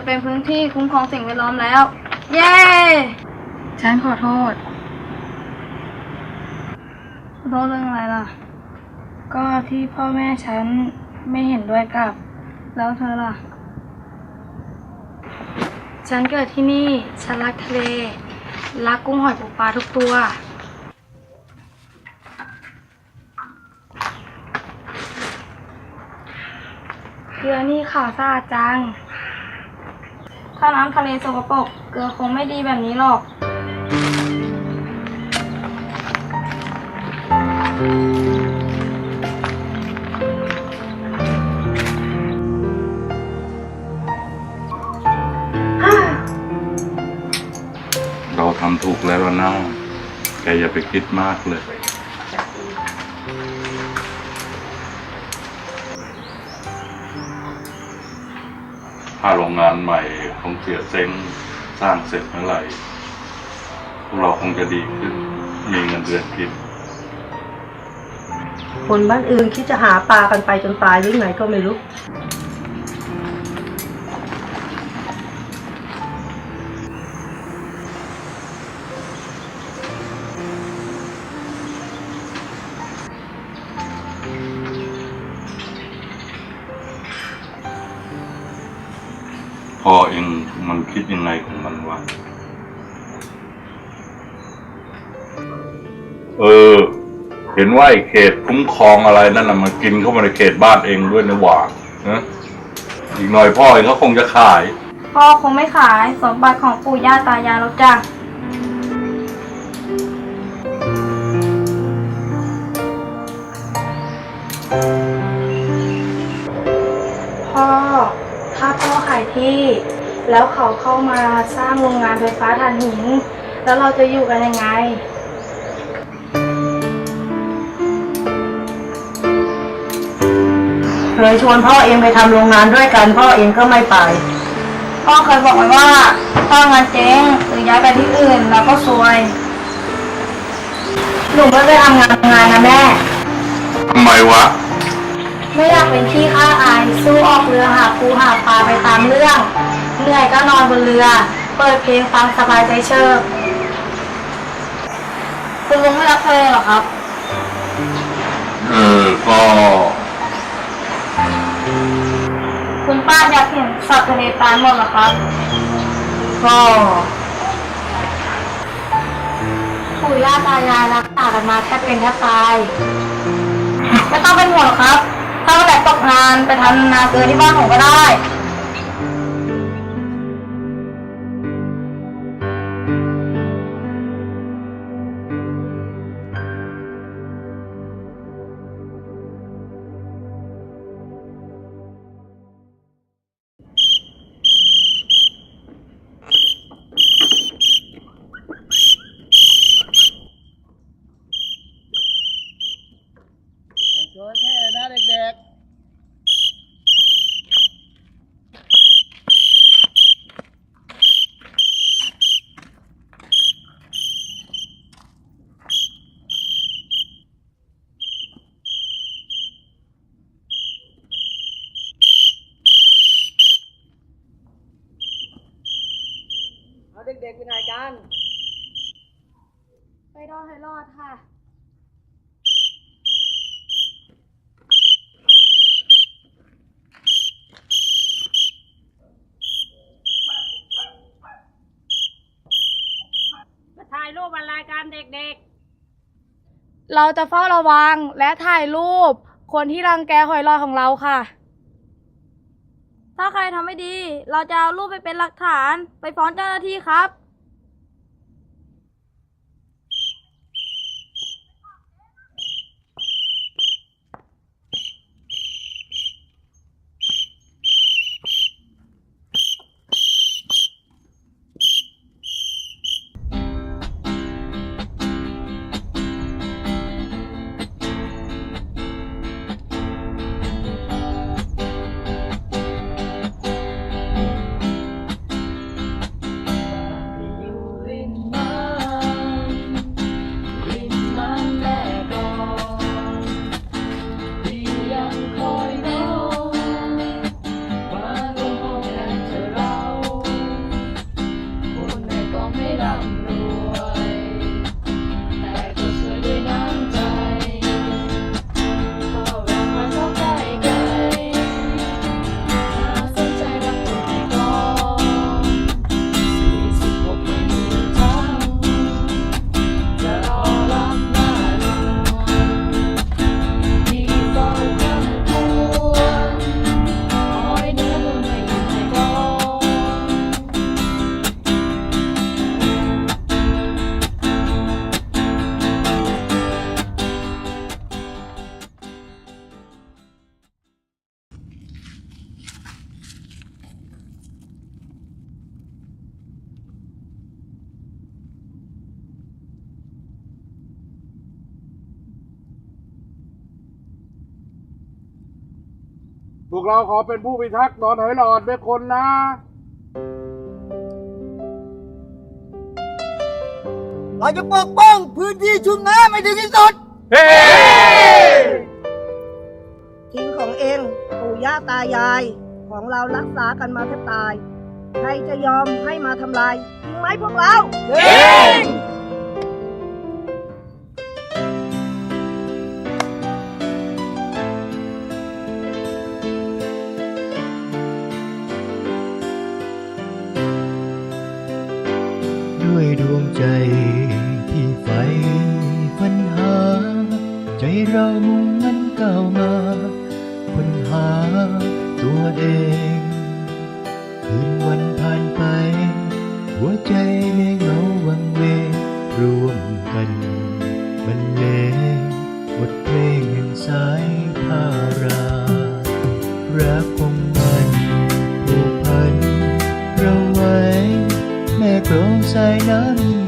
จะเป็นพื้นที่คุ้มครองสิ่งแวดล้อมแล้ว เย้ ฉันขอโทษ ขอโทษเรื่องอะไรล่ะ ก็ที่พ่อแม่ฉันไม่เห็นด้วยกับ แล้วเธอล่ะ ฉันเกิดที่นี่ ฉันรักทะเล รักกุ้งหอยปูปลาทุกตัว เกลือนี่ขาวสะอาดจัง ถ้าน้ำทะเลสกปรกเกลือคงไม่ดีแบบนี้หรอก เราทำถูกแล้วนะแกอย่าไปคิดมากเลย ถ้าโรงงานใหม่ของเสียเซ้งสร้างเสร็จเมื่อไหร่พวกเราคงจะดีขึ้น มีเงินเดือนกินคนบ้านอื่นคิดจะหาปลากันไปจนตายหรือไงก็ไม่รู้ อเองมันคิดยังไงของมันวะเออ เห็นว่าไอ้เขตคุ้มครองอะไรนั่นน่ะมันกินเข้ามาในเขตบ้านเองด้วยนะหว่านะอีกหน่อยพ่อเองก็คงจะขาย พ่อคงไม่ขายสมบัติของปู่ย่าตายายแล้วจ้ะพ่ ถ้าพ่อขายที่ แล้วเขาเข้ามาสร้างโรงงานไฟฟ้าถ่านหิน แล้วเราจะอยู่กันยังไง เคยชวนพ่อเองไปทำโรงงานด้วยกัน พ่อเองก็ไม่ไป พ่อเคยบอกไว้ว่าถ้างานเจ๊งหรือย้ายไปที่อื่นเราก็ซวย หนูไม่ไปทำงานงานนะแม่ ทำไมวะ ไม่อยากเป็นขี้ข้าอาย สู้ออกเรือหาปูหาปลาไปตามเรื่อง เหนื่อยก็นอนบนเรือ เปิดเพลงฟังสบายใจเชิบคุณลุงไม่รักทะเลหรอครับ เออก็คุณป้าอยากเห็นสัตว์ทะเลตายหมดเหรอครับก็ปู่ย่าตายายรักษากันมาแทบเป็นแทบตาย ไม่ต้องเป็นห่วงหรอกครับ ถ้าวันไหนตกงานไปทำนาเกลือที่บ้านผมก็ได้ เท่นะเด็กๆเอาเด็กๆไปไหนกัน ไปรอดให้รอดค่ะ มาถ่ายรูป อะไรกันเด็กเราจะเฝ้าระวังและถ่ายรูป คนที่รังแกหอยลอยของเราค่ะ ถ้าใครทำไม่ดี เราจะเอารูปไปเป็นหลักฐานไปฟ้องเจ้าหน้าที่ครับ พวกเราขอเป็นผู้พิทักษ์ดอนหอยหลอดด้วยคนนะเราจะปกป้องพื้นที่ชุ่มน้ำให้ถึงที่สุดทิ้งของเองปู่ย่าตายาย ของเรารักษากันมาแทบตาย ใครจะยอมให้มาทำลายจริงไหมพวกเราด้ว คืนวันผ่านไป หัวใจไม่เหงาวังเวรวมกันบรรเลงบทเพลงแห่งสายทารารักคงมันผูกพันเราไว้ แม่กรองสายน้ำ